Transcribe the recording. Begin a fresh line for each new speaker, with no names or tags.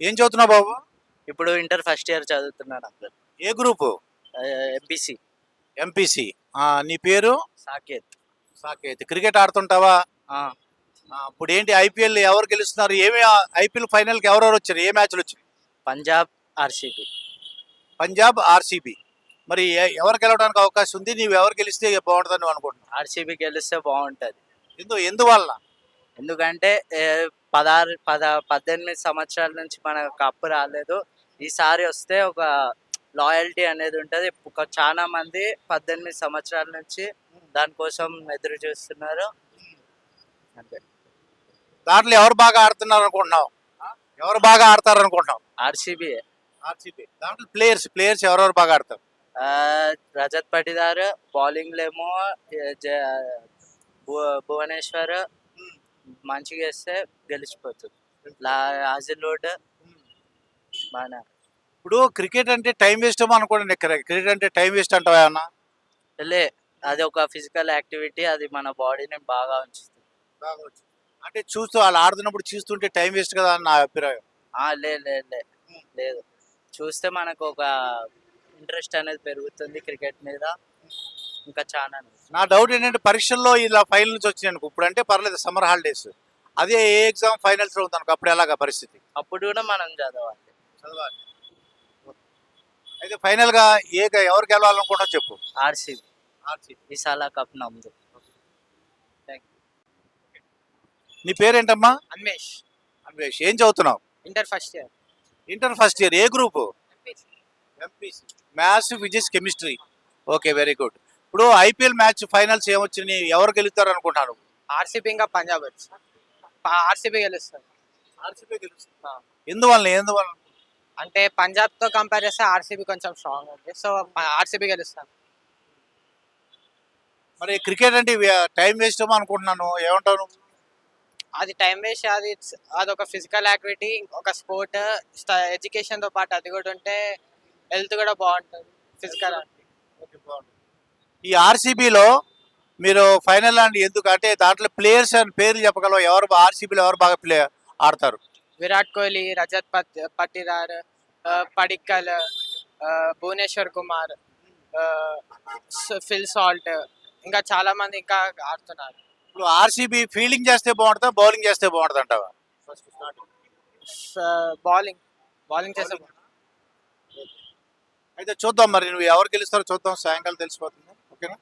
ఏం చదువుతున్నావు బాబు?
ఇప్పుడు ఇంటర్ ఫస్ట్ ఇయర్ చదువుతున్నాను అంకుల్
ఏ గ్రూపు?
ఎంపీసీ.
ఎంపీసీ. నీ పేరు?
సాకేత్.
సాకేత్. క్రికెట్ ఆడుతుంటావా? ఇప్పుడు ఏంటి ఐపీఎల్ ఎవరు గెలుస్తున్నారు? ఏమి ఐపీఎల్ ఫైనల్కి ఎవరెవరు వచ్చారు? ఏ మ్యాచ్లు వచ్చాయి?
పంజాబ్ ఆర్సీబీ.
పంజాబ్ ఆర్సీబీ. మరి ఎవరు గెలవడానికి అవకాశం ఉంది? నీవు ఎవరు గెలిస్తే బాగుంటుందని నువ్వు అనుకుంటున్నావు?
ఆర్సీబీ గెలిస్తే బాగుంటుంది.
ఎందు ఎందువల్ల?
ఎందుకంటే పదహారు పద పద్దెనిమిది సంవత్సరాల నుంచి మనకు కప్పు రాలేదు. ఈసారి వస్తే ఒక లాయల్టీ అనేది ఉంటుంది. ఒక చాలా మంది పద్దెనిమిది సంవత్సరాల నుంచి దానికోసం ఎదురు చూస్తున్నారు. అంతే.
దాంట్లో ఎవరు బాగా ఆడుతున్నారు అనుకుంటున్నావు ఎవరు బాగా ఆడతారు అనుకుంటున్నావు
ఆర్సీబీ.
ఆర్సీబీ దాంట్లో ప్లేయర్స్ ప్లేయర్స్ ఎవరెవరు బాగా ఆడతారు?
రజత్ పటిదార్ బౌలింగ్ ఏమో భువనేశ్వర్ మంచిగా వేస్తే గెలిచిపోతుంది. లా ఆజిలోడ్ బాగా
ఇప్పుడు క్రికెట్ అంటే టైం వేస్ట్ ఏమో అనుకోండి క్రికెట్ అంటే టైం వేస్ట్ అంటావా ఏమన్నా?
లే అది ఒక ఫిజికల్ యాక్టివిటీ అది మన బాడీని బాగా ఉంచుతుంది.
అంటే చూస్తూ వాళ్ళు ఆడుతున్నప్పుడు చూస్తుంటే టైం వేస్ట్ కదా అని నా అభిప్రాయం.
లే లే లే లేదు. చూస్తే మనకు ఒక ఇంట్రెస్ట్ అనేది పెరుగుతుంది క్రికెట్ మీద. ఇంకా చాలా
నా డౌట్ ఏంటంటే పరీక్షల్లో ఇలా ఫైనల్ నుంచి వచ్చినాయి అనుకో. ఇప్పుడు అంటే పర్లేదు సమ్మర్ హాలిడేస్ అదే ఏ ఎగ్జామ్ ఫైనల్స్ అవుతుంది అనుకో అప్పుడు ఎలాగా పరిస్థితి?
అప్పుడు కూడా మనం చదవాలి.
చదవాలి. అయితే ఫైనల్గా ఏ ఎవరు గెలవాలనుకుంటా చెప్పు.
ఆర్సీబీ విశాల కప్ నమ్దు.
నీ పేరేంటమ్మా?
అన్వేష్.
అన్వేష్. ఏం చదువుతున్నావు?
Inter first year
inter first year ఏ group MPC maths physics chemistry okay very good ఇప్పుడు ఐపీఎల్ మ్యాచ్ ఫైనల్స్ ఏమొచ్చినాయి? ఎవరు గెలుస్తారు అనుకుంటాను
ఆర్సీబీ ఇంకా పంజాబ్ ఆర్సీబీ గెలుస్తుంది.
ఆర్సీబీ గెలుస్తుంది. ఎందువల్ల ఎందువల్ల?
అంటే పంజాబ్తో కంపేర్ చేస్తే ఆర్సీబీ కొంచెం స్ట్రాంగ్ ఉంది. సో ఆర్సీబీ గెలుస్తాను
మరి క్రికెట్ అంటే టైం వేస్ట్ అనుకుంటున్నాను. ఏమంటావు నువ్వు?
అది టైం వేస్ట్ అది అది ఒక ఫిజికల్ యాక్టివిటీ ఒక స్పోర్ట్ ఎడ్యుకేషన్తో పాటు అది కూడా ఉంటే హెల్త్ కూడా బాగుంటుంది ఫిజికల్
ఈ ఆర్సీబీలో మీరు ఫైనల్ అండ్. ఎందుకు? అంటే దాంట్లో ప్లేయర్స్ అని పేర్లు చెప్పగలవు? ఎవరు ఆర్సీబీలో ఎవరు బాగా ప్లే ఆడతారు?
విరాట్ కోహ్లీ రజత్ పట్ పట్టిదార్ పడిక్కల్ భువనేశ్వర్ కుమార్ ఫిల్ సాల్ట్ ఇంకా చాలా మంది ఇంకా ఆడుతున్నారు.
ఇప్పుడు ఆర్సీబీ ఫీల్డింగ్ చేస్తే బాగుంటుందా? బౌలింగ్ చేస్తే బాగుంటుంది అంటావా?
బౌలింగ్ బౌలింగ్ చేస్తే
అయితే చూద్దాం మరి. నువ్వు ఎవరు గెలుస్తారో చూద్దాం. సాయంకాలం తెలిసిపోతుంది. ఓకేనా